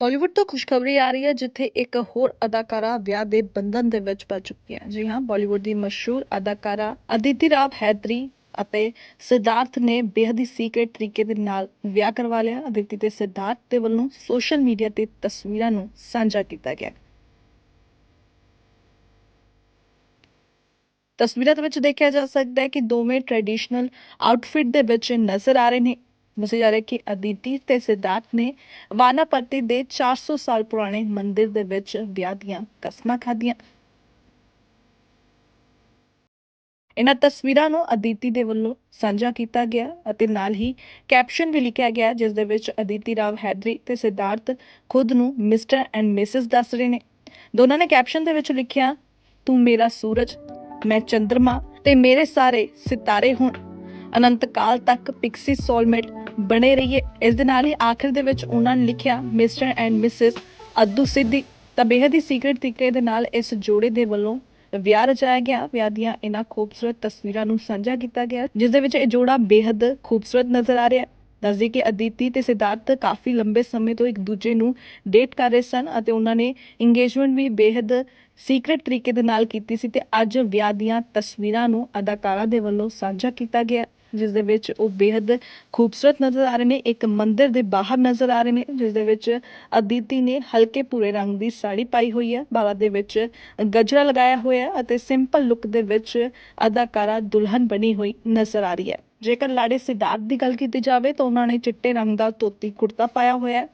ਬਾਲੀਵੁੱਡ ਤੋਂ ਖੁਸ਼ਖਬਰੀ ਆ ਰਹੀ ਹੈ, ਜਿੱਥੇ ਇੱਕ ਹੋਰ ਅਦਾਕਾਰਾ ਵਿਆਹ ਦੇ ਬੰਧਨ ਦੇ ਵਿੱਚ ਪੈ ਚੁੱਕੀ ਹੈ। ਜੀ ਹਾਂ ਬਾਲੀਵੁੱਡ ਦੀ ਮਸ਼ਹੂਰ ਅਦਾਕਾਰਾ ਅਦਿਤੀ ਰਾਵ ਹੈਦਰੀ ਅਤੇ ਸਿਧਾਰਥ ਨੇ ਬੇਹੱਦ ਹੀ ਸੀਕ੍ਰੀਟ ਤਰੀਕੇ ਦੇ ਨਾਲ ਵਿਆਹ ਕਰਵਾ ਲਿਆ। ਅਦਿਤੀ ਤੇ ਸਿਧਾਰਥ ਦੇ ਵੱਲੋਂ ਸੋਸ਼ਲ ਮੀਡੀਆ ਤੇ ਤਸਵੀਰਾਂ ਨੂੰ ਸਾਂਝਾ ਕੀਤਾ ਗਿਆ। ਤਸਵੀਰਾਂ ਦੇ ਵਿੱਚ ਦੇਖਿਆ ਜਾ ਸਕਦਾ ਹੈ ਕਿ ਦੋਵੇਂ ਟ੍ਰੈਡੀਸ਼ਨਲ ਆਊਟਫਿਟ ਦੇ ਵਿੱਚ ਨਜ਼ਰ ਆ ਰਹੇ ਨੇ। ਦੱਸਿਆ ਜਾ ਰਿਹਾ ਕਿ ਅਦਿਤੀ ਤੇ ਸਿਧਾਰਥ ਨੇ ਵਾਨਾਪਰਤੀ ਦੇ 400 ਸਾਲ ਪੁਰਾਣੇ ਮੰਦਿਰ ਦੇ ਵਿੱਚ ਵਿਆਹ ਦੀਆਂ ਕਸਮਾਂ ਖਾਧੀਆਂ। ਇਹਨਾਂ ਤਸਵੀਰਾਂ ਨੂੰ ਅਦਿਤੀ ਦੇ ਵੱਲੋਂ ਸਾਂਝਾ ਕੀਤਾ ਗਿਆ ਅਤੇ ਨਾਲ ਹੀ ਕੈਪਸ਼ਨ ਵੀ ਲਿਖਿਆ ਗਿਆ, ਜਿਸ ਦੇ ਵਿੱਚ ਅਦਿਤੀ ਰਾਵ ਹੈਦਰੀ ਤੇ ਸਿਧਾਰਥ ਖੁਦ ਨੂੰ ਮਿਸਟਰ ਐਂਡ ਮਿਸਿਸ ਦੱਸ ਰਹੇ ਨੇ। ਦੋਨਾਂ ਨੇ ਕੈਪਸ਼ਨ ਦੇ ਵਿੱਚ ਲਿਖਿਆ, ਤੂੰ ਮੇਰਾ ਸੂਰਜ, ਮੈਂ ਚੰ드ਰਮਾ ਤੇ ਮੇਰੇ ਸਾਰੇ ਸਿਤਾਰੇ ਹੋਣ। ਅਨੰਤ ਕਾਲ ਤੱਕ ਪਿਕਸੀ ਸੋਲਮੇਟ ਬਣੇ ਰਹੀਏ। ਇਸ ਦੇ ਨਾਲ ਹੀ ਆਖਿਰ ਦੇ ਵਿੱਚ ਉਹਨਾਂ ਨੇ ਲਿਖਿਆ ਮਿਸਟਰ ਐਂਡ ਮਿਸਿਸ ਅਦੂ ਸਿੱਧੀ। ਤਾਂ ਬੇਹੱਦ ਹੀ ਸੀਕ੍ਰੀਟ ਤਰੀਕੇ ਦੇ ਨਾਲ ਇਸ ਜੋੜੇ ਦੇ ਵੱਲੋਂ ਵਿਆਹ ਰਚਾਇਆ ਗਿਆ। ਵਿਆਹ ਦੀਆਂ ਇਹਨਾਂ ਖੂਬਸੂਰਤ ਤਸਵੀਰਾਂ ਨੂੰ ਸਾਂਝਾ ਕੀਤਾ ਗਿਆ, ਜਿਸ ਦੇ ਵਿੱਚ ਇਹ ਜੋੜਾ ਬੇਹੱਦ ਖੂਬਸੂਰਤ ਨਜ਼ਰ ਆ ਰਿਹਾ ਹੈ। ਦੱਸਦੇ ਕਿ ਅਦਿਤੀ ਤੇ ਸਿਧਾਰਥ ਕਾਫੀ ਲੰਬੇ ਸਮੇਂ ਤੋਂ ਇੱਕ ਦੂਜੇ ਨੂੰ ਡੇਟ ਕਰ ਰਹੇ ਸਨ ਅਤੇ ਉਹਨਾਂ ਨੇ ਇੰਗੇਜਮੈਂਟ ਵੀ ਬੇਹੱਦ ਸੀਕ੍ਰੀਟ ਤਰੀਕੇ ਦੇ ਨਾਲ ਕੀਤੀ ਸੀ ਤੇ ਅੱਜ ਵਿਆਹ ਦੀਆਂ ਤਸਵੀਰਾਂ ਨੂੰ ਅਦਾਕਾਰਾ ਦੇ ਵੱਲੋਂ ਸਾਂਝਾ ਕੀਤਾ ਗਿਆ। ਜਿਸ ਦੇ ਵਿੱਚ ਉਹ ਬੇਹੱਦ ਖੂਬਸੂਰਤ ਨਜ਼ਰ ਆ ਰਹੇ ਨੇ, ਇੱਕ ਮੰਦਿਰ ਦੇ ਬਾਹਰ ਨਜ਼ਰ ਆ ਰਹੇ ਨੇ ਜਿਸ ਦੇ ਵਿੱਚ ਅਦਿਤੀ ਨੇ ਹਲਕੇ ਭੂਰੇ ਰੰਗ ਦੀ ਸਾੜੀ ਪਾਈ ਹੋਈ ਹੈ, ਬਾਲਾਂ ਦੇ ਵਿੱਚ ਗਜਰਾ ਲਗਾਇਆ ਹੋਇਆ ਅਤੇ ਸਿੰਪਲ ਲੁੱਕ ਦੇ ਵਿੱਚ ਅਦਾਕਾਰਾ ਦੁਲਹਨ ਬਣੀ ਹੋਈ ਨਜ਼ਰ ਆ ਰਹੀ ਹੈ। ਜੇਕਰ ਲਾੜੇ ਸਿਧਾਰਥ ਦੀ ਗੱਲ ਕੀਤੀ ਜਾਵੇ ਤਾਂ ਉਹਨਾਂ ਨੇ ਚਿੱਟੇ ਰੰਗ ਦਾ ਧੋਤੀ ਕੁੜਤਾ ਪਾਇਆ ਹੋਇਆ ਹੈ।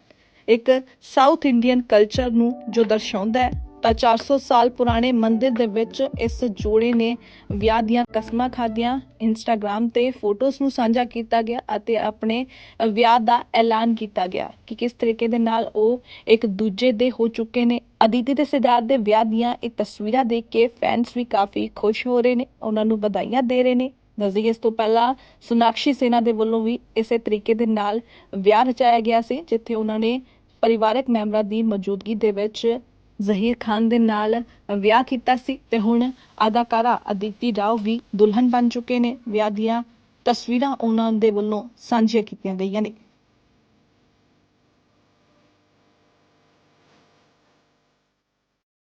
ਇੱਕ ਸਾਊਥ ਇੰਡੀਅਨ ਕਲਚਰ ਨੂੰ ਜੋ ਦਰਸਾਉਂਦਾ ਹੈ ਤਾਂ 400 ਸਾਲ ਪੁਰਾਣੇ ਮੰਦਿਰ ਦੇ ਵਿੱਚ ਇਸ ਜੋੜੇ ਨੇ ਵਿਆਹ ਦੀਆਂ ਕਸਮਾਂ ਖਾਧੀਆਂ ਇੰਸਟਾਗ੍ਰam ਤੇ ਫੋਟੋਜ਼ ਨੂੰ ਸਾਂਝਾ ਕੀਤਾ ਗਿਆ ਅਤੇ ਆਪਣੇ ਵਿਆਹ ਦਾ ਐਲਾਨ ਕੀਤਾ ਗਿਆ ਕਿ ਕਿਸ ਤਰੀਕੇ ਦੇ ਨਾਲ ਉਹ ਇੱਕ ਦੂਜੇ ਦੇ ਹੋ ਚੁੱਕੇ ਨੇ। ਅਦਿਤੀ ਤੇ ਸਿਧਾਰਥ ਦੇ ਵਿਆਹ ਦੀਆਂ ਇਹ ਤਸਵੀਰਾਂ ਦੇਖ ਕੇ ਫੈਨਸ ਵੀ ਕਾਫੀ ਖੁਸ਼ ਹੋ ਰਹੇ ਨੇ, ਉਹਨਾਂ ਨੂੰ ਵਧਾਈਆਂ ਦੇ ਰਹੇ ਨੇ। ਦੱਸਦੀ ਇਸ ਤੋਂ ਪਹਿਲਾਂ ਸੁਨਾਕਸ਼ੀ ਸੇਨਾ ਦੇ ਵੱਲੋਂ ਵੀ ਇਸੇ ਤਰੀਕੇ ਦੇ ਨਾਲ ਵਿਆਹ ਰਚਾਇਆ ਗਿਆ ਸੀ, ਜਿੱਥੇ ਉਹਨਾਂ ਨੇ ਪਰਿਵਾਰਕ ਮੈਂਬਰਾਂ ਦੀ ਮੌਜੂਦਗੀ ਦੇ ਵਿੱਚ ਜ਼ਹੀਰ ਖਾਨ ਦੇ ਨਾਲ ਵਿਆਹ ਕੀਤਾ ਸੀ ਤੇ ਹੁਣ ਅਦਾਕਾਰਾ ਅਦਿਤੀ ਰਾਓ ਵੀ ਦੁਲਹਨ ਬਣ ਚੁੱਕੇ ਨੇ। ਵਿਆਹ ਦੀਆਂ ਤਸਵੀਰਾਂ ਉਹਨਾਂ ਦੇ ਵੱਲੋਂ ਸਾਂਝੀਆਂ ਕੀਤੀਆਂ ਗਈਆਂ ਨੇ।